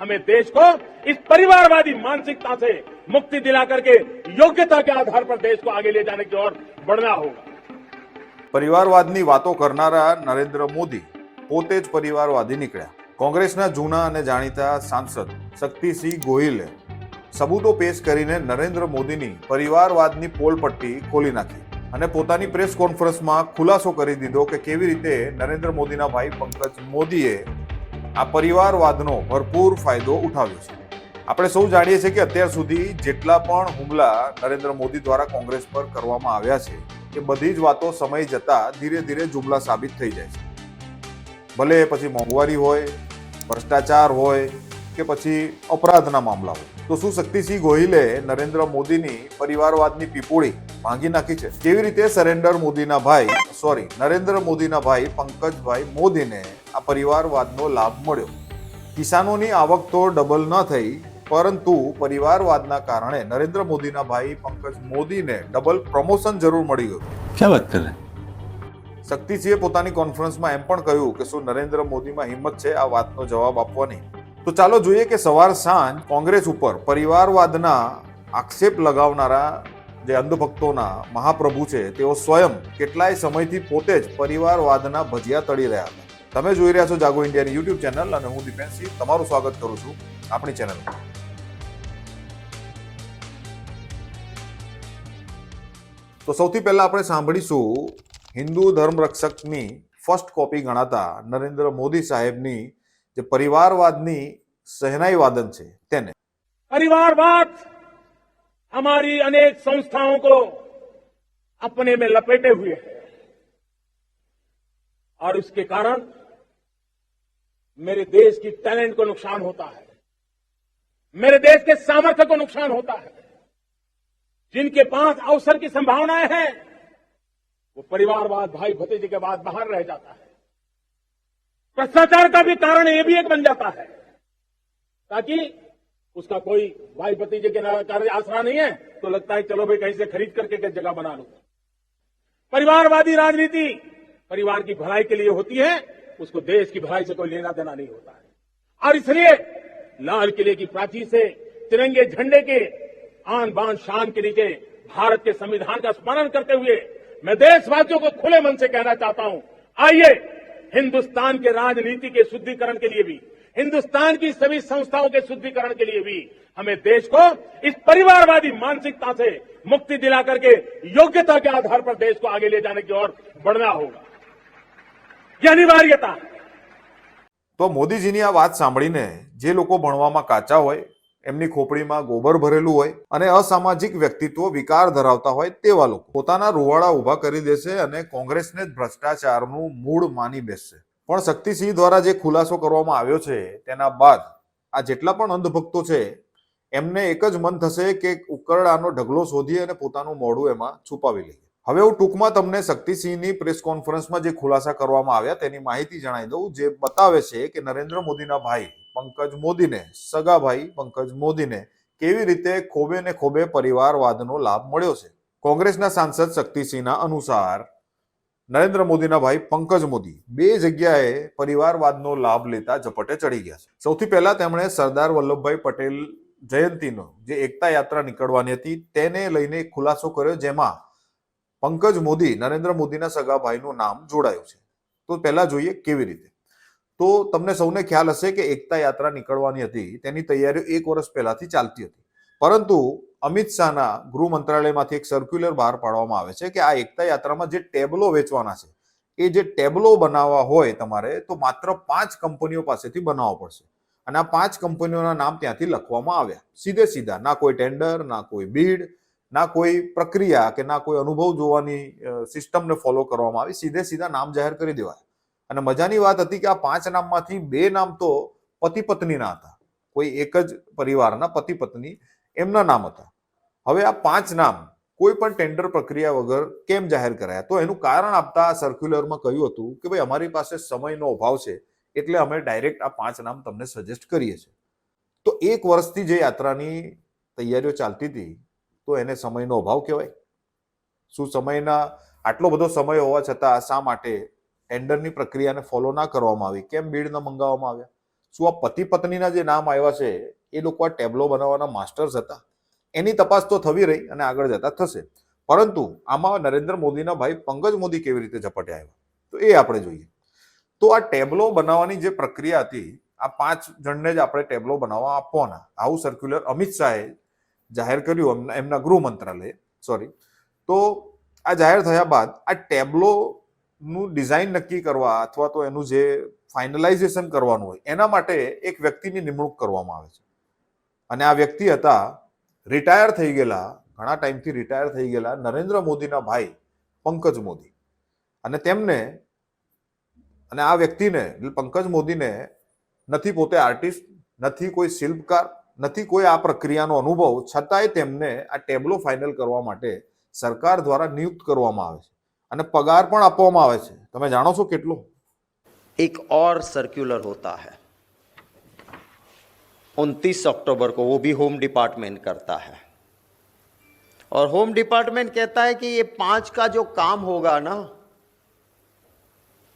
हमें देश को इस परिवारवादी मानसिकता से मुक्ति दिला करके योग्यता के आधार पर देश को आगे ले जाने की ओर बढ़ना होगा પરિવારવાદની વાતો કરનારા નરેન્દ્ર મોદી પોતે જ પરિવારવાદી નીકળ્યા કોંગ્રેસના જૂના અને જાણીતા સાંસદ શક્તિસિંહ ગોહિલે સબૂતો પેશ કરીને નરેન્દ્ર મોદીની પરિવારવાદની પોલપટ્ટી ખોલી નાખી અને પોતાની પ્રેસ કોન્ફરન્સમાં ખુલાસો કરી દીધો કે કેવી રીતે નરેન્દ્ર મોદીના ભાઈ પંકજ મોદીએ આ પરિવારવાદનો ભરપૂર ફાયદો ઉઠાવ્યો છે. આપણે સૌ જાણીએ છીએ કે અત્યાર સુધી જેટલા પણ હુમલા નરેન્દ્ર મોદી દ્વારા કોંગ્રેસ પર કરવામાં આવ્યા છે, એ બધી જ વાતો સમય જતાં ધીરે ધીરે જુમલા સાબિત થઈ જાય છે. ભલે પછી મોંઘવારી હોય, ભ્રષ્ટાચાર હોય કે પછી અપરાધના મામલા હોય. તો શું શક્તિસિંહ ગોહિલે નરેન્દ્ર મોદીની પરિવારવાદની પીપોળી ભાંગી નાખી છે. કેવી રીતે સરેન્ડર મોદીના ભાઈ સોરી નરેન્દ્ર મોદીના ભાઈ પંકજભાઈ મોદીને આ પરિવારવાદનો લાભ મળ્યો? કિસાનોની આવક તો ડબલ ન થઈ પરંતુ પરિવારવાદના કારણે નરેન્દ્ર મોદીના ભાઈ પંકજ મોદીને ડબલ પ્રમોશન જરૂર મળી ગયું. ક્યાં વાત કરે? શક્તિસિંહે પોતાની કોન્ફરન્સમાં એમ પણ કહ્યું કે શું નરેન્દ્ર મોદીમાં હિંમત છે આ વાતનો જવાબ આપવાની? તો ચાલો જોઈએ કે સવાર સાંજ કોંગ્રેસ ઉપર પરિવારવાદના આક્ષેપ લગાવનારા જે અંધભક્તોના મહાપ્રભુ છે, તેઓ સ્વયં કેટલાય સમયથી પોતે જ પરિવારવાદના ભજીયા તળી રહ્યા હતા. તમે જોઈ રહ્યા છો જાગો ઇન્ડિયાની યુટ્યુબ ચેનલ અને હું દીપેન્દ્રસિંહ તમારું સ્વાગત કરું છું આપણી ચેનલ તો સૌથી પહેલા આપણે સાંભળીશું હિન્દુ ધર્મ રક્ષકની ફર્સ્ટ કોપી ગણાતા નરેન્દ્ર મોદી સાહેબની જે પરિવારવાદની સહેનાઈ વાદન છે, તેને. પરિવારવાદ! हमारी अनेक संस्थाओं को अपने में लपेटे हुए है। और इसके कारण मेरे देश की टैलेंट को नुकसान होता है। मेरे देश के सामर्थ्य को नुकसान होता है। जिनके पास अवसर की संभावनाएँ हैं, वो परिवारवाद, भाई भतीजे के बाद बाहर रह जाता है। भ्रष्टाचार का भी कारण ये भी एक बन जाता है। ताकि उसका कोई भाई भतीजे के कार्य आसरा नहीं है तो लगता है चलो भाई कहीं से खरीद करके के जगह बना लो। परिवारवादी राजनीति परिवार की भलाई के लिए होती है, उसको देश की भलाई से कोई लेना देना नहीं होता है। और इसलिए लाल किले की प्राची से तिरंगे झंडे के आन बान शान के नीचे भारत के संविधान का स्मरण करते हुए मैं देशवासियों को खुले मन से कहना चाहता हूँ, आइए हिंदुस्तान के राजनीति के शुद्धिकरण के लिए भी हिंदुस्तान की सभी संस्थाओं के शुद्धिकरण के लिए भी हमें देश को इस परिवारवादी मानसिकता से मुक्ति दिला करके योग्यता के आधार पर देश को आगे ले जाने की ओर बढ़ना होगा यह अनिवार्यता है તો મોદીજીની આ વાત સાંભળીને જે લોકો ભણવામાં કાચા હોય એમની ખોપડીમાં ગોબર ભરેલું હોય અને અસામાજિક વ્યક્તિત્વ વિકાર ધરાવતા હોય તેવા લોકો પોતાના રૂવાડા ઊભા કરી દેશે અને કોંગ્રેસને જ ભ્રષ્ટાચારનું મૂળ માની બેસશે પણ શક્તિસિંહ દ્વારા જે ખુલાસો કરવામાં આવ્યો છે, તેના બાદ આ જેટલા પણ અંધભક્તો છે, એમને એક જ મન થશે કે ઉકરડાનો ઢગલો શોધી અને પોતાનું મોઢું એમાં છુપાવી લઈએ. હવે હું ટૂંકમાં તમને શક્તિસિંહની પ્રેસ કોન્ફરન્સમાં જે ખુલાસા કરવામાં આવ્યા, તેની માહિતી જણાવી દઉં, જે બતાવે છે કે નરેન્દ્ર મોદીના ભાઈ પંકજ મોદીને, સગા ભાઈ પંકજ મોદીને કેવી રીતે ખોબે ને ખોબે પરિવારવાદનો લાભ મળ્યો છે. કોંગ્રેસના સાંસદ શક્તિસિંહના અનુસાર નરેન્દ્ર મોદીના ભાઈ પંકજ મોદી બે જગ્યાએ પરિવારવાદનો લાભ લેતા ઝપટે ચડી ગયા છે. સૌથી પહેલા તેમણે સરદાર વલ્લભભાઈ પટેલ જયંતીનો જે એકતા યાત્રા નીકળવાની હતી તેને લઈને ખુલાસો કર્યો જેમાં પંકજ મોદી, નરેન્દ્ર મોદીના સગા ભાઈનું નામ જોડાયું છે. તો પહેલા જોઈએ કેવી રીતે? તો તમને સૌને ખ્યાલ હશે કે એકતા યાત્રા નીકળવાની હતી, તેની તૈયારીઓ એક વર્ષ પહેલાથી ચાલતી હતી. પરંતુ અમિત શાહના ગૃહ મંત્રાલયમાંથી એક સર્ક્યુલર બહાર પાડવામાં આવે છે કે આ એકતા યાત્રામાં જે ટેબલો વેચવાના છે, એ જે ટેબલો બનાવવા હોય તમારે, તો માત્ર પાંચ કંપનીઓ પાસેથી બનાવવા પડશે. અને આ પાંચ કંપનીઓના નામ ત્યાંથી લખવામાં આવ્યા. સીધે સીધા, ના કોઈ ટેન્ડર, ના કોઈ બીડ ના કોઈ પ્રક્રિયા કે ના કોઈ અનુભવ જોવાની સિસ્ટમને ફોલો કરવામાં આવી. સીધે સીધા નામ જાહેર કરી દેવાય. અને મજાની વાત હતી કે આ પાંચ નામમાંથી બે નામ તો પતિ પત્નીના હતા. કોઈ એક જ પરિવારના પતિ પત્ની એમના નામ હતા. હવે આ પાંચ નામ કોઈ પણ ટેન્ડર પ્રક્રિયા વગર કેમ જાહેર કરાયા? તો એનું કારણ આપતા સર્ક્યુલરમાં કહ્યું હતું કે ભાઈ, અમારી પાસે સમયનો અભાવ છે, એટલે અમે ડાયરેક્ટ આ પાંચ નામ તમને સજેસ્ટ કરીએ છીએ. તો એક વર્ષથી જે યાત્રાની તૈયારીઓ ચાલતી હતી, તો એને સમયનો અભાવ કહેવાય. શું સમયના આટલો બધો સમય હોવા છતાં શા માટે ટેન્ડરની પ્રક્રિયાને ફોલો ના કરવામાં આવી? કેમ બીડ ન મંગાવવામાં આવ્યા? શું આ પતિ પત્નીના જે નામ આવ્યા છે, એ લોકો આ ટેબ્લો બનાવવાના માસ્ટર્સ હતા. એની તપાસ તો થવી રહી અને આગળ જતા થશે. પરંતુ આમાં નરેન્દ્ર મોદીના ભાઈ પંકજ મોદી કેવી રીતે ઝપટે આવ્યા? તો એ આપણે જોઈએ. તો આ ટેબ્લો બનાવવાની જે પ્રક્રિયા હતી, આ પાંચ જણને જ આપણે ટેબ્લો બનાવવા આપવાના. આવું સર્ક્યુલર અમિત શાહે જાહેર કર્યું એમના- ગૃહ મંત્રાલયે. સોરી તો આ જાહેર થયા બાદ આ ટેબ્લોનું ડિઝાઇન નક્કી કરવા અથવા તો એનું જે ફાઇનલાઇઝેશન કરવાનું હોય, એના માટે એક વ્યક્તિની નિમણૂક કરવામાં આવે છે. અને આ વ્યક્તિ હતા, રિટાયર થઈ ગયેલા, ઘણા ટાઈમથી રિટાયર થઈ ગયેલા નરેન્દ્ર મોદીના ભાઈ પંકજ મોદી. અને તેમને, અને આ વ્યક્તિને, પંકજ મોદીને નથી પોતે આર્ટિસ્ટ, નથી કોઈ શિલ્પકાર, નથી કોઈ આ પ્રક્રિયાનો અનુભવ, છતાંય તેમને આ ટેબલો ફાઇનલ કરવા માટે સરકાર દ્વારા નિયુક્ત કરવામાં આવે છે. અને પગાર પણ આપવામાં આવે છે. તમે જાણો છો કેટલો? एक और सर्कुलर होता है। उनतीस अक्टूबर को वो भी होम डिपार्टमेंट करता है। और होम डिपार्टमेंट कहता है कि ये पाँच का जो काम होगा ना,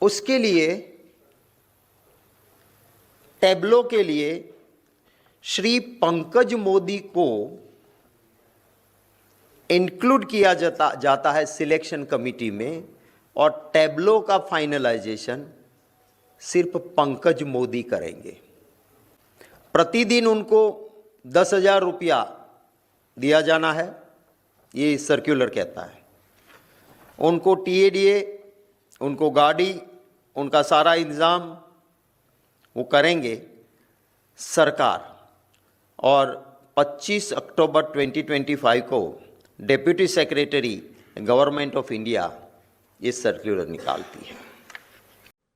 उसके लिए, टैबलो के लिए श्री पंकज मोदी को इंक्लूड किया जाता जाता है सिलेक्शन कमिटी में और टेबलो का फाइनलाइजेशन सिर्फ़ पंकज मोदी करेंगे। प्रतिदिन उनको दस हज़ार रुपया दिया जाना है, ये सर्कुलर कहता है। उनको टीएडीए, उनको गाड़ी, उनका सारा इंतज़ाम वो करेंगे, सरकार। और 25 अक्टूबर 2025 को deputy secretary government of India ये सर्कुलर निकालती है।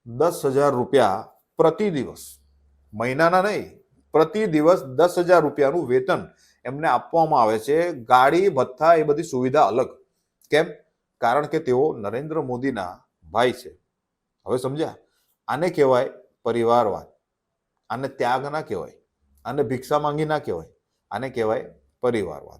દસ હજાર રૂપિયા પ્રતિ દિવસ. મહિનાના નહીં, પ્રતિ દિવસ દસ હજાર રૂપિયાનું વેતન એમને આપવામાં આવે છે. ગાડી, ભથ્થા એ બધી સુવિધા અલગ. કેમ? કારણ કે તેઓ નરેન્દ્ર મોદીના ભાઈ છે. હવે સમજ્યા? આને કહેવાય પરિવારવાદ. આને ત્યાગ ના કહેવાય. આને ભિક્ષા માંગી ના કહેવાય. આને કહેવાય પરિવારવાદ.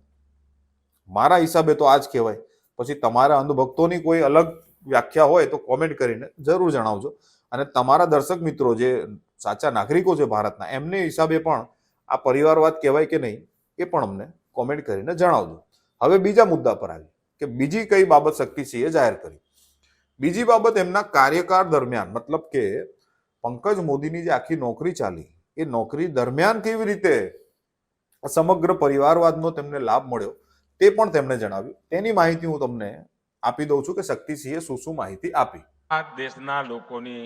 મારા હિસાબે તો આ જ કહેવાય. પછી તમારા અંધભક્તોની કોઈ અલગ વ્યાખ્યા હોય તો કોમેન્ટ કરીને જરૂર જણાવજો. અને તમારા દર્શક મિત્રો જે સાચા નાગરિકો છે ભારતના, એમને હિસાબે પણ આ પરિવારવાદ કહેવાય કે નહીં, એ પણ અમને કોમેન્ટ કરીને જણાવજો. હવે બીજા મુદ્દા પર આવી કે બીજી કઈ બાબત શક્તિસિંહે જાહેર કરી? બીજી બાબત એમના કાર્યકાળ દરમિયાન, મતલબ કે પંકજ મોદીની જે આખી નોકરી ચાલી, એ નોકરી દરમિયાન કેવી રીતે સમગ્ર પરિવારવાદનો તેમને લાભ મળ્યો, તે પણ તેમણે જણાવ્યું. તેની માહિતી હું તમને આપી દઉં છું કે શક્તિસિંહે શું શું માહિતી આપી. આ દેશના લોકોની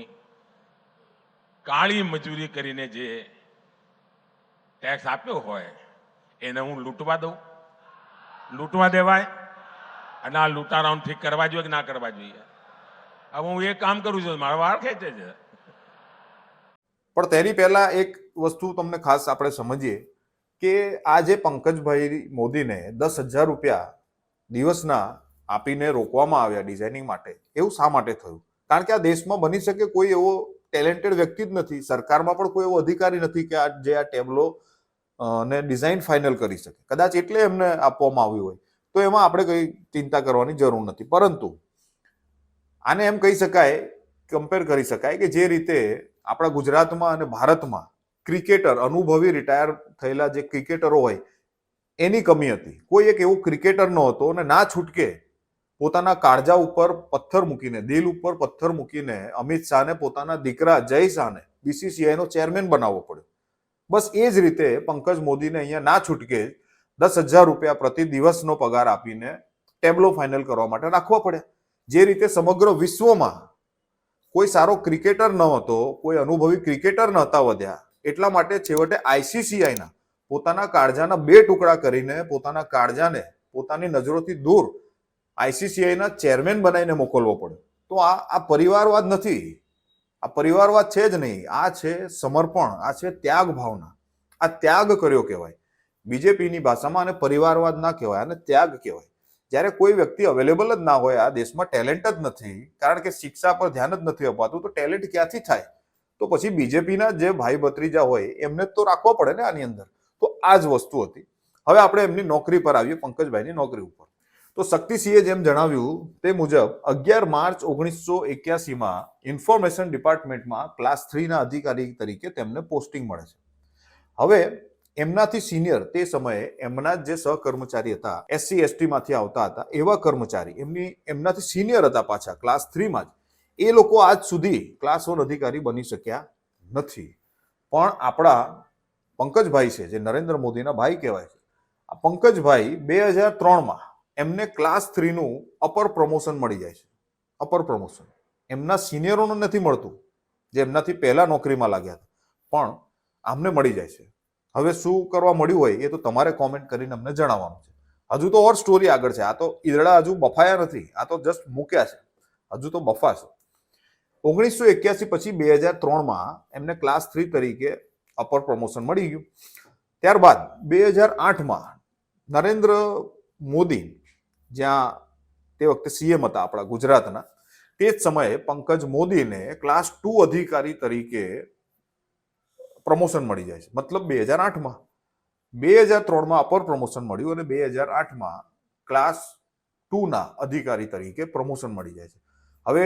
કાળી મજૂરી કરીને જે ટેક્સ આપ્યો હોય, એને હું લૂંટવા દઉં. લૂંટવા દેવાય અને આ લૂંટારાઓને ઠીક કરવા જોઈએ કે ના કરવા જોઈએ? હવે હું એ કામ કરું છું, મારો વાળ ખેંચે છે. પણ તેની પહેલા એક વસ્તુ તમને ખાસ આપણે સમજીએ કે આ જે પંકજભાઈ મોદીને દસ હજાર રૂપિયા દિવસના આપીને રોકવામાં આવ્યા ડિઝાઇનિંગ માટે, એવું શા માટે થયું? કારણ કે આ દેશમાં બની શકે કોઈ એવો ટેલેન્ટેડ વ્યક્તિ જ નથી. સરકારમાં પણ કોઈ એવો અધિકારી નથી કે આ જે આ ટેબલો ને ડિઝાઇન ફાઇનલ કરી શકે. કદાચ એટલે એમને આપવામાં આવ્યું હોય. તો એમાં આપણે કંઈ ચિંતા કરવાની જરૂર નથી. પરંતુ આને એમ કહી શકાય કમ્પેર કરી શકાય કે જે રીતે આપણા ગુજરાતમાં અને ભારતમાં ક્રિકેટર અનુભવી રિટાયર થયેલા જે ક્રિકેટરો હોય, એની કમી હતી. કોઈ એક એવો ક્રિકેટર ન હતો અને ના છૂટકે પોતાના કાળજા ઉપર પથ્થર મૂકીને, દિલ ઉપર પથ્થર મૂકીને અમિત શાહને પોતાના દીકરા જય શાહને બીસીસીઆઈનો ચેરમેન બનાવવો પડ્યો. બસ એ જ રીતે પંકજ મોદીને અહીંયા ના છૂટકે દસ હજાર રૂપિયા પ્રતિ દિવસનો પગાર આપીને ટેબલો ફાઇનલ કરવા માટે રાખવા પડ્યા. જે રીતે સમગ્ર વિશ્વમાં કોઈ સારો ક્રિકેટર ન હતો, કોઈ અનુભવી ક્રિકેટર નહોતા વધ્યા, એટલા માટે છેવટે આઈસીસીઆઈના પોતાના કાળજાના બે ટુકડા કરીને પોતાના કાળજાને પોતાની નજરોથી દૂર આઈસીસીઆઈના ચેરમેન બનાવીને મોકલવો પડ્યો તો આ આ પરિવારવાદ નથી. આ પરિવારવાદ છે જ નહીં. આ છે સમર્પણ. આ છે ત્યાગ ભાવના આ ત્યાગ કર્યો કહેવાય. બીજેપીની ભાષામાં આને પરિવારવાદ ના કહેવાય, આને ત્યાગ કહેવાય. જ્યારે કોઈ વ્યક્તિ અવેલેબલ જ ના હોય, આ દેશમાં ટેલેન્ટ જ નથી, કારણ કે શિક્ષા પર ધ્યાન જ નથી અપાતું, તો ટેલેન્ટ ક્યાંથી થાય? તો પછી બીજેપીના જે ભાઈ ભત્રીજા હોય, એમને તો રાખવો પડે ને આની અંદર. તો આ જ વસ્તુ હતી. હવે આપણે એમની નોકરી પર આવીએ, પંકજભાઈની નોકરી ઉપર. તો શક્તિસિંહે જેમ જણાવ્યું તે મુજબ અગિયાર માર્ચ ઓગણીસો એક્યાસીમાં ઇન્ફોર્મેશન ડિપાર્ટમેન્ટમાં ક્લાસ થ્રીના અધિકારી તરીકે તેમને પોસ્ટિંગ મળે છે. હવે એમનાથી સિનિયર તે સમયે એમના જ જે સહકર્મચારી હતા, એસસી, એસટીમાંથી આવતા હતા, એવા કર્મચારી, એમની, એમનાથી સિનિયર હતા પાછા, ક્લાસ થ્રીમાં જ. એ લોકો આજ સુધી ક્લાસ વન અધિકારી બની શક્યા નથી. પણ આપણા પંકજભાઈ છે, જે નરેન્દ્ર મોદીના ભાઈ કહેવાય છે. આ પંકજભાઈ બે હજાર ત્રણમાં એમને ક્લાસ થ્રીનું અપર પ્રમોશન મળી જાય છે. અપર પ્રમોશન એમના સિનિયરોને નથી મળતું, જે એમનાથી પહેલાં નોકરીમાં લાગ્યા હતા. પણ આમને મળી જાય છે. હવે શું કરવા મળ્યું હોય એ તો તમારે કોમેન્ટ કરીને અમને જણાવવાનું છે. હજુ તો ઓર સ્ટોરી આગળ છે. આ તો ઈદડા હજુ બફાયા નથી. આ તો જસ્ટ મૂક્યા છે. હજુ તો બફાશે. ઓગણીસો એક્યાસી પછી બે હજાર ત્રણમાં એમને ક્લાસ થ્રી તરીકે અપર પ્રમોશન મળી ગયું. ત્યારબાદ બે હજાર આઠમાં નરેન્દ્ર મોદી જ્યાં તે વખતે સીએમ હતા આપણા ગુજરાતના, તે જ સમયે પંકજ મોદીને ક્લાસ ટુ અધિકારી તરીકે પ્રમોશન મળી જાય છે. મતલબ બે હજાર આઠમાં, બે હજાર ત્રણમાં અપર પ્રમોશન મળ્યું અને બે હજાર આઠમાં ક્લાસ ટુના અધિકારી તરીકે પ્રમોશન મળી જાય છે. હવે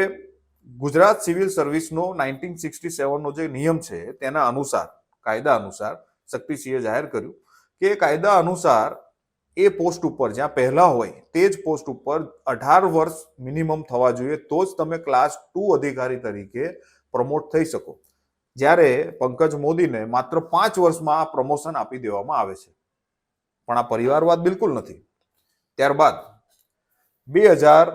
ગુજરાત સિવિલ સર્વિસનો નાઇન્ટીન સિક્સટી સેવનનો જે નિયમ છે, તેના અનુસાર, કાયદા અનુસાર શક્તિસિંહે જાહેર કર્યું કે કાયદા અનુસાર એ પોસ્ટ ઉપર, જ્યાં પહેલા હોય, તે જ પોસ્ટ ઉપર અઢાર વર્ષ મિનિમમ થવા જોઈએ, તો જ તમે ક્લાસ ટુ અધિકારી તરીકે પ્રમોટ થઈ શકો. જ્યારે પંકજ મોદીને માત્ર પાંચ વર્ષમાં આ પ્રમોશન આપી દેવામાં આવે છે. પણ આ પરિવારવાદ બિલકુલ નથી. ત્યારબાદ, બે હજાર,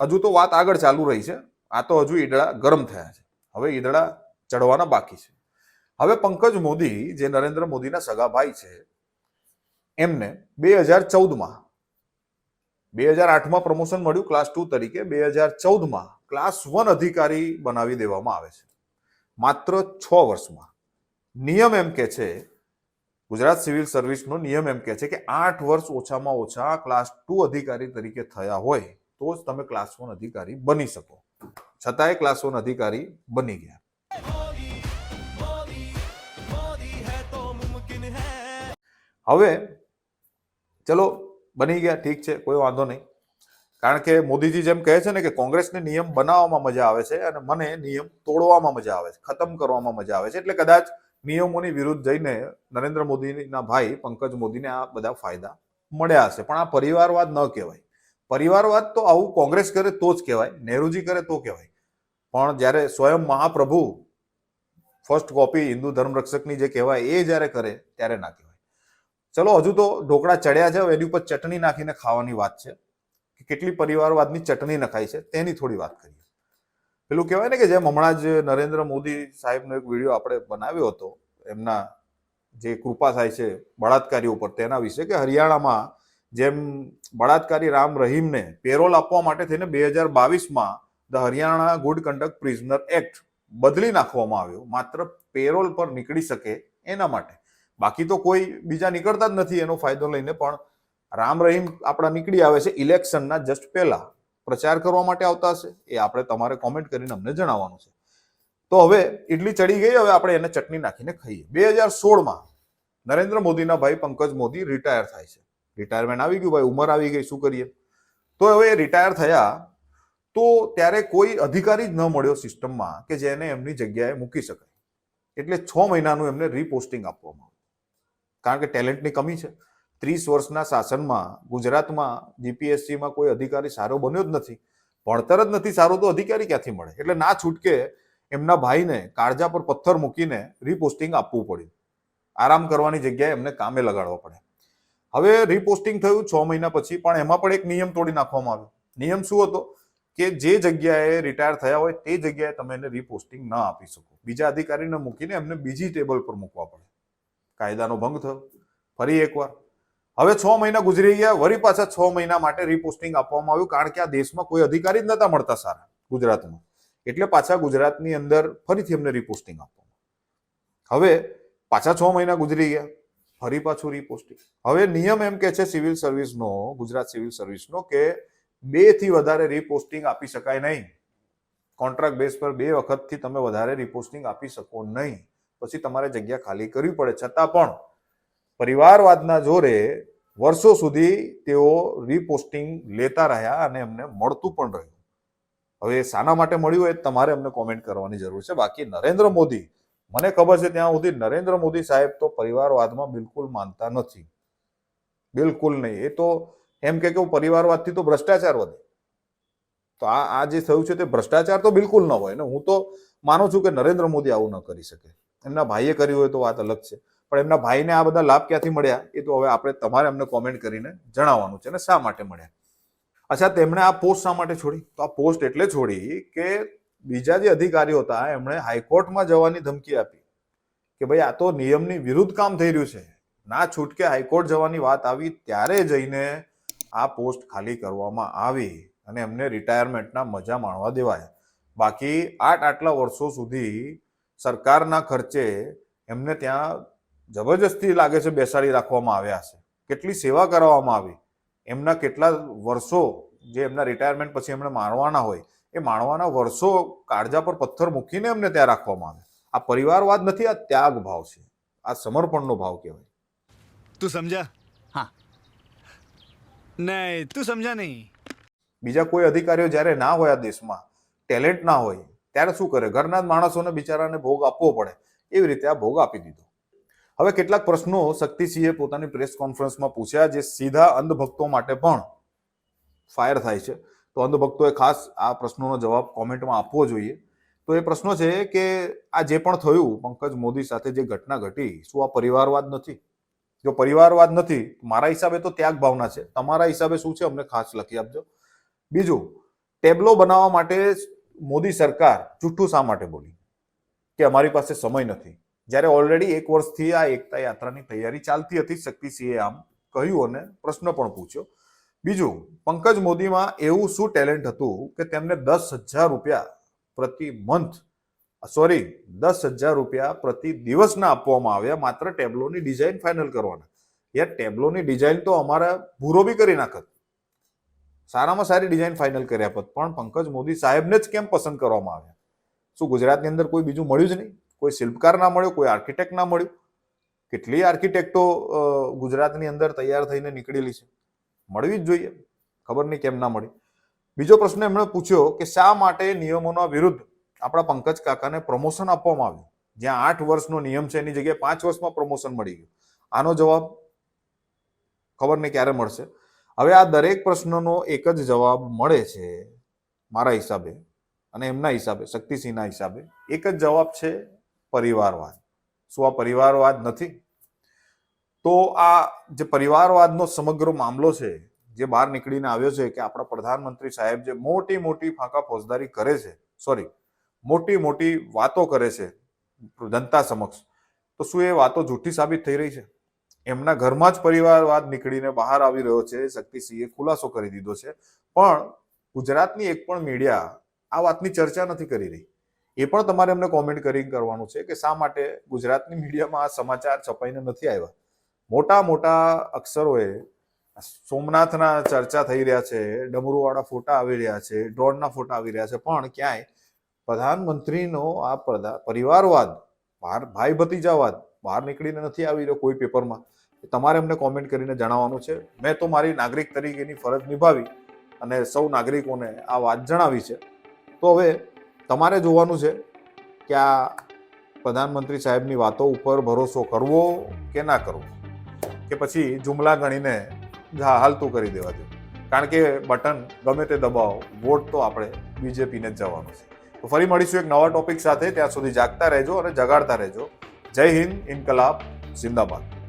હજુ તો વાત આગળ ચાલુ રહી છે. આ તો હજુ ઈદડા ગરમ થયા છે. હવે ઈદડા ચડવાના બાકી છે. હવે પંકજ મોદી, જે નરેન્દ્ર મોદીના સગા ભાઈ છે એમને બે હજાર ચૌદમાં, બે હજાર આઠમાં પ્રમોશન મળ્યું ક્લાસ ટુ તરીકે, બે હજાર ચૌદમાં ક્લાસ વન અધિકારી બનાવી દેવામાં આવે છે. માત્ર છ વર્ષમાં. નિયમ એમ કે છે, ગુજરાત સિવિલ સર્વિસનો નિયમ એમ કે છે કે આઠ વર્ષ ઓછામાં ઓછા ક્લાસ ટુ અધિકારી તરીકે થયા હોય તો જ તમે ક્લાસ વન અધિકારી બની શકો. છતાંય ક્લાસ વન અધિકારી બની ગયા. હવે ચલો, બની ગયા, ઠીક છે, કોઈ વાંધો નહીં. કારણ કે મોદીજી જેમ કહે છે ને કે કોંગ્રેસને નિયમ બનાવવામાં મજા આવે છે અને મને નિયમ તોડવામાં મજા આવે છે, ખતમ કરવામાં મજા આવે છે. એટલે કદાચ નિયમોની વિરુદ્ધ જઈને નરેન્દ્ર મોદીના ભાઈ પંકજ મોદીને આ બધા ફાયદા મળ્યા હશે. પણ આ પરિવારવાદ ન કહેવાય. પરિવારવાદ તો આવું કોંગ્રેસ કરે તો જ કહેવાય, નહેરુજી કરે તો કહેવાય. પણ જ્યારે સ્વયં મહાપ્રભુ ફર્સ્ટ કોપી હિન્દુ ધર્મ રક્ષકની જે કહેવાય એ જ્યારે કરે, ત્યારે ના કહેવાય. ચલો, હજુ તો ઢોકળા ચડ્યા છે એની ઉપર ચટણી નાખીને ખાવાની વાત છે કે કેટલી પરિવારવાદની ચટણી નખાય છે, તેની થોડી વાત કરીએ. પેલું કહેવાય ને કે જેમ હમણાં જ નરેન્દ્ર મોદી સાહેબનો એક વીડિયો આપણે બનાવ્યો હતો, એમના જે કૃપા થાય છે બળાત્કારીઓ ઉપર, તેના વિશે કે હરિયાણામાં જેમ બળાત્કારી રામ રહીમને પેરોલ આપવા માટે થઈને બે હજાર બાવીસમાં the Haryana good conduct prisoner act બદલી નાખવામાં આવ્યો, માત્ર પેરોલ પર નીકળી શકે એના માટે. બાકી તો કોઈ બીજા નીકળતા જ નથી એનો ફાયદો લઈને, પણ રામ રહીમ આપણા નીકળી આવે છે ઇલેક્શનના જસ્ટ પહેલા. પ્રચાર કરવા માટે આવતા હશે, એ આપણે તમારે કોમેન્ટ કરીને અમને જણાવવાનું છે. તો હવે ઇડલી ચડી ગઈ, હવે આપણે એને ચટણી નાખીને ખાઈએ. બે હજાર સોળમાં નરેન્દ્ર મોદીના ભાઈ પંકજ મોદી રિટાયર થાય છે. રિટાયરમેન્ટ આવી ગયું, ભાઈ ઉંમર આવી ગઈ, શું કરીએ? તો હવે રિટાયર થયા, તો ત્યારે કોઈ અધિકારી જ ન મળ્યો સિસ્ટમમાં કે જેને એમની જગ્યાએ મૂકી શકાય. એટલે છ મહિનાનું એમને રીપોસ્ટિંગ આપવામાં કારણ કે ટેલેન્ટની કમી છે. ત્રીસ વર્ષના શાસનમાં ગુજરાતમાં જીપીએસસીમાં કોઈ અધિકારી સારો બન્યો જ નથી. ભણતર જ નથી સારું તો અધિકારી ક્યાંથી મળે? એટલે ના છૂટકે એમના ભાઈને કાળજા પર પથ્થર મૂકીને રીપોસ્ટિંગ આપવું પડ્યું. આરામ કરવાની જગ્યાએ એમને કામે લગાડવા પડે હવે રીપોસ્ટિંગ થયું છ મહિના પછી, પણ એમાં પણ એક નિયમ તોડી નાખવામાં આવ્યો. નિયમ શું હતો? કે જે જગ્યાએ રિટાયર થયા હોય તે જગ્યાએ તમે એને રીપોસ્ટિંગ ન આપી શકો. બીજા અધિકારીને મૂકીને એમને બીજી ટેબલ પર મૂકવા પડે. કાયદાનો ભંગ થયો. ફરી એકવાર. હવે છ મહિના ગુજરી ગયા. વળી પાછા છ મહિના માટે રીપોસ્ટિંગ આપવામાં આવ્યું. કારણ કે આ દેશમાં કોઈ અધિકારી જ નતા મળતા સારા ગુજરાતમાં. એટલે પાછા ગુજરાતની અંદર ફરીથી એમને રીપોસ્ટિંગ આપવામાં. હવે પાછા છ મહિના ગુજરી ગયા. ફરી પાછું રીપોસ્ટિંગ હવે નિયમ એમ કે છે સિવિલ સર્વિસનો ગુજરાત સિવિલ સર્વિસનો કે બેથી વધારે રીપોસ્ટિંગ આપી શકાય નહીં. કોન્ટ્રાક્ટ બેઝ પર બે વખતથી તમે વધારે રીપોસ્ટિંગ આપી શકો નહીં. પછી તમારે જગ્યા ખાલી કરવી પડે. છતાં પણ પરિવારવાદના જોરે વર્ષો સુધી તેઓ રીપોસ્ટિંગ લેતા રહ્યા અને એમને મળતું પણ રહ્યું. હવે શાના માટે મળ્યું એ તમારે અમને કોમેન્ટ કરવાની જરૂર છે. બાકી નરેન્દ્ર મોદી, મને ખબર છે ત્યાં સુધી નરેન્દ્ર મોદી સાહેબ તો પરિવારવાદમાં બિલકુલ માનતા નથી. બિલકુલ નહીં. એ તો એમ કે હું પરિવારવાદથી તો ભ્રષ્ટાચાર વધે. તો આ આ જે થયું છે તે ભ્રષ્ટાચાર તો બિલકુલ ન હોય. ને હું તો માનું છું કે નરેન્દ્ર મોદી આવું ન કરી શકે. એમના ભાઈએ કર્યું હોય તો વાત અલગ છે. પણ એમના ભાઈને આ બધા લાભ ક્યાંથી મળ્યા? એ તો હવે આપણે તમારે અમને કોમેન્ટ કરીને જણાવવાનું છે અને શા માટે મળ્યા? અચ્છા, તેમણે આ પોસ્ટ શા માટે છોડી? તો આ પોસ્ટ એટલે છોડી કે બીજા જે અધિકારીઓ હતા, એમણે હાઈકોર્ટમાં જવાની ધમકી આપી કે ભાઈ, આ તો નિયમની વિરુદ્ધ કામ થઈ રહ્યું છે. ના છૂટકે હાઈકોર્ટ જવાની વાત આવી ત્યારે જઈને આ પોસ્ટ ખાલી કરવામાં આવી અને એમને રિટાયરમેન્ટના મજા માણવા દેવાય. બાકી આઠ આટલા વર્ષો સુધી સરકારના ખર્ચે એમને ત્યાં જબરજસ્તી લાગે છે બેસાડી રાખવામાં આવ્યા છે. કેટલી સેવા કરવામાં આવી એમના કેટલા વર્ષો જે એમના રિટાયરમેન્ટ પછી એમણે માણવાના હોય એ માણવાના વર્ષો કાળજા પર પથ્થર મૂકીને એમને ત્યાં રાખવામાં આવે આ પરિવારવાદ નથી આ ત્યાગ ભાવ છે. આ સમર્પણનો ભાવ કહેવાય. તું સમજા? હા. નહીં તું સમજા નહીં. બીજા કોઈ અધિકારીઓ જ્યારે ના હોય આ દેશમાં ટેલેન્ટ ના હોય ત્યારે શું કરે? ઘરના જ માણસોને બિચારાને ભોગ આપવો પડે. એવી રીતે આ ભોગ આપી દીધો. હવે કેટલાક પ્રશ્નો શક્તિસિંહે પોતાની પ્રેસ કોન્ફરન્સમાં પૂછ્યા જે સીધા અંધભક્તો માટે પણ ફાયર થાય છે. તો અંધભક્તોએ ખાસ આ પ્રશ્નોનો જવાબ કોમેન્ટમાં આપવો જોઈએ. તો એ પ્રશ્નો છે કે આ જે પણ થયું, પંકજ મોદી સાથે જે ઘટના ઘટી, શું આ પરિવારવાદ નથી? જો પરિવારવાદ નથી મારા હિસાબે તો ત્યાગ ભાવના છે. તમારા હિસાબે શું છે? અમને ખાસ લખી આપજો. બીજું, ટેબ્લો બનાવવા માટે મોદી સરકાર જૂઠું શા માટે બોલી? કે અમારી પાસે સમય નથી. જ્યારે ઓલરેડી એક વર્ષથી આ એકતા યાત્રાની તૈયારી ચાલતી હતી, શક્તિસિંહે આમ કહ્યું અને પ્રશ્ન પણ પૂછ્યો. બીજું, પંકજ મોદીમાં એવું શું ટેલેન્ટ હતું કે તેમને દસ હજાર રૂપિયા પ્રતિ મંથ સોરી દસ હજાર રૂપિયા પ્રતિ દિવસના આપવામાં આવ્યા, માત્ર ટેબ્લોની ડિઝાઇન ફાઇનલ કરવાના. યાર, ટેબ્લોની ડિઝાઇન તો અમારા ભૂરો બી કરી નાખત. સારામાં સારી ડિઝાઇન ફાઇનલ કર્યા પછી પણ પંકજ મોદી સાહેબને જ કેમ પસંદ કરવામાં આવ્યા? શું ગુજરાતની અંદર કોઈ બીજું મળ્યું જ નહીં? કોઈ શિલ્પકાર ના મળ્યો? કોઈ આર્કિટેક્ટ ના મળ્યું? કેટલી આર્કિટેક્ટો ગુજરાતની અંદર તૈયાર થઈને નીકળેલી છે? મળવી જ જોઈએ. ખબર નહીં કેમ ના મળી. બીજો પ્રશ્ન એમણે પૂછ્યો કે શા માટે નિયમોના વિરુદ્ધ આપણા પંકજ કાકાને પ્રમોશન આપવામાં આવ્યું? જ્યાં આઠ વર્ષનો નિયમ છે, એની જગ્યાએ પાંચ વર્ષમાં પ્રમોશન મળી ગયું. આનો જવાબ ખબર નહીં ક્યારે મળશે. હવે આ દરેક પ્રશ્નનો એક જ જવાબ મળે છે મારા હિસાબે અને એમના હિસાબે, શક્તિસિંહના હિસાબે. એક જ જવાબ છે પરિવારવાદ. શું આ પરિવારવાદ નથી? તો આ જે પરિવારવાદનો સમગ્ર મામલો છે, જે બહાર નીકળીને આવ્યો છે કે આપણા પ્રધાનમંત્રી સાહેબ જે મોટી મોટી ફાંકા ફોજદારી કરે છે સોરી મોટી મોટી વાતો કરે છે જનતા સમક્ષ, તો શું એ વાતો જૂઠી સાબિત થઈ રહી છે? એમના ઘરમાં જ પરિવારવાદ નીકળીને બહાર આવી રહ્યો છે. શક્તિસિંહે ખુલાસો કરી દીધો છે. પણ ગુજરાતની એક પણ મીડિયા આ વાતની ચર્ચા નથી કરી રહી. એ પણ તમારે એમને કોમેન્ટ કરી કરવાનું છે કે શા માટે ગુજરાતની મીડિયામાં આ સમાચાર છપાઈને નથી આવ્યા? મોટા મોટા અક્ષરોએ સોમનાથના ચર્ચા થઈ રહ્યા છે, ડમરુવાળા ફોટા આવી રહ્યા છે, ડ્રોનના ફોટા આવી રહ્યા છે. પણ ક્યાંય પ્રધાનમંત્રીનો આ પરિવારવાદ બહાર ભાઈ ભતીજાવાદ બહાર નીકળીને નથી આવી રહ્યો કોઈ પેપરમાં. તમારે અમને કોમેન્ટ કરીને જણાવવાનું છે. મેં તો મારી નાગરિક તરીકેની ફરજ નિભાવી અને સૌ નાગરિકોને આ વાત જણાવી છે. તો હવે તમારે જોવાનું છે કે આ પ્રધાનમંત્રી સાહેબની વાતો ઉપર ભરોસો કરવો કે ના કરવો? કે પછી જુમલા ગણીને હાલતું કરી દેવા જોઈએ? કારણ કે બટન ગમે તે દબાવો, વોટ તો આપણે બીજેપીને જ જવાનું છે. તો ફરી મળીશું એક નવા ટોપિક સાથે. ત્યાં સુધી જાગતા રહેજો અને જગાડતા રહેજો. જય હિન્દ, ઇન્કલાબ જિંદાબાદ